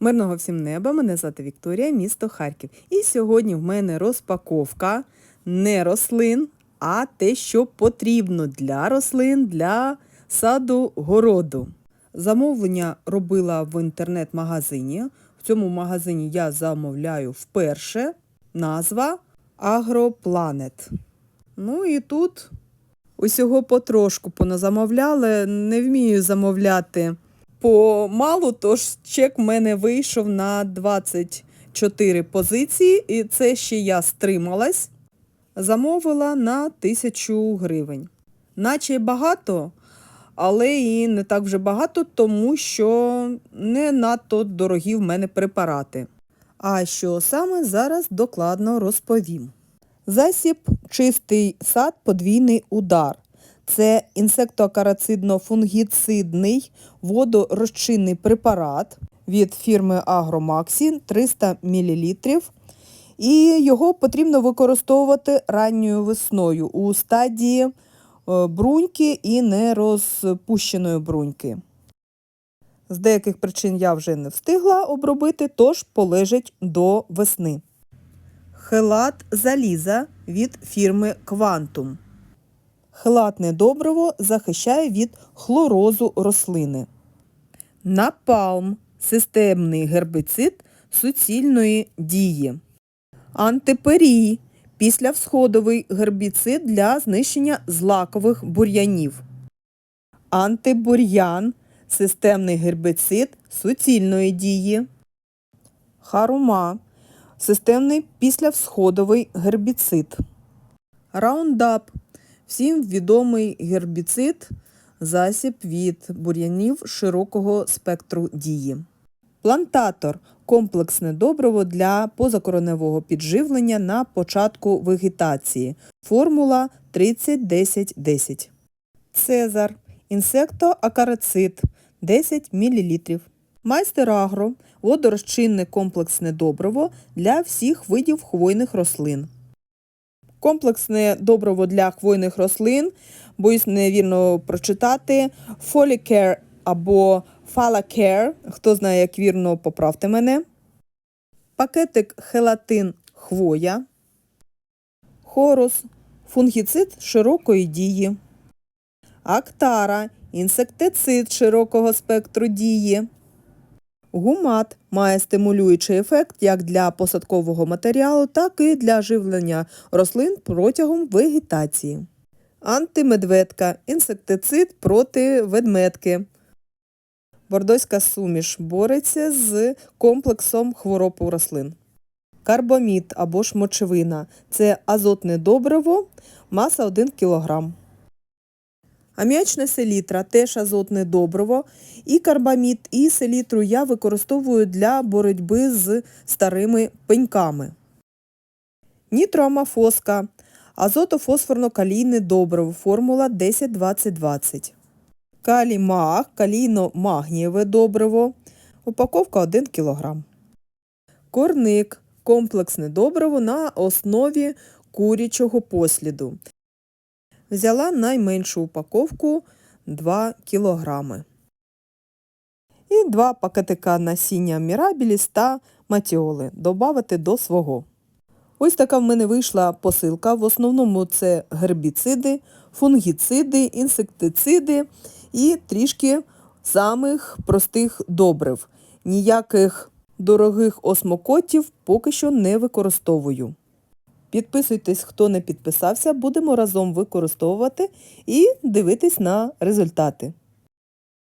Мирного всім неба, мене звати Вікторія, місто Харків. І сьогодні в мене розпаковка не рослин, а те, що потрібно для рослин, для саду городу. Замовлення робила в інтернет-магазині. В цьому магазині я замовляю вперше. Назва Агропланет. Ну і тут усього потрошку поназамовляли. Не вмію замовляти помалу, тож чек в мене вийшов на 24 позиції, і це ще я стрималась. Замовила на 1000 гривень. Наче багато, але і не так вже багато, тому що не надто дорогі в мене препарати. А що саме зараз докладно розповім. Засіб чистий сад подвійний удар. Це інсектоакарацидно-фунгіцидний водорозчинний препарат від фірми Агромаксі 300 мл. І його потрібно використовувати ранньою весною у стадії е, бруньки і нерозпущеної бруньки. З деяких причин я вже не встигла обробити, тож полежить до весни. Хелат заліза від фірми Quantum. Хелатне добриво захищає від хлорозу рослини. Напалм системний гербицид суцільної дії. Антиперій післявсходовий гербіцид для знищення злакових бур'янів. Антибур'ян системний гербицид суцільної дії. Харума системний післявсходовий гербіцид. Раундап всім відомий гербіцид, засіб від бур'янів широкого спектру дії. Плантатор комплексне добриво для позакореневого підживлення на початку вегетації. Формула 30-10-10. Цезар інсектоакарицид 10 мл. Майстер Агро водорозчинне комплексне добриво для всіх видів хвойних рослин. Комплексне добриво для хвойних рослин, боюсь невірно прочитати, Folicare або Falacare, хто знає, як вірно, поправте мене. Пакетик хелатин хвоя, хорус, фунгіцид широкої дії, актара, інсектицид широкого спектру дії. Гумат має стимулюючий ефект як для посадкового матеріалу, так і для живлення рослин протягом вегетації. Антимедведка інсектицид проти ведмедки. Бордоська суміш бореться з комплексом хвороб у рослин. Карбамід або ж мочевина це азотне добриво, маса 1 кг. Аміачна селітра теж азотне добриво. І карбамід, і селітру я використовую для боротьби з старими пеньками. Нітроамафоска. Азотофосфорно-калійне добриво. Формула 10-20-20. Калімаг, калійно-магнієве добриво. Упаковка 1 кг. Корник. Комплексне добриво на основі курячого посліду. Взяла найменшу упаковку 2 кг. І два пакетика насіння мірабіліс та матіоли добавити до свого. Ось така в мене вийшла посилка. В основному це гербіциди, фунгіциди, інсектициди і трішки самих простих добрив. Ніяких дорогих осмокотів поки що не використовую. Підписуйтесь, хто не підписався, будемо разом використовувати і дивитись на результати.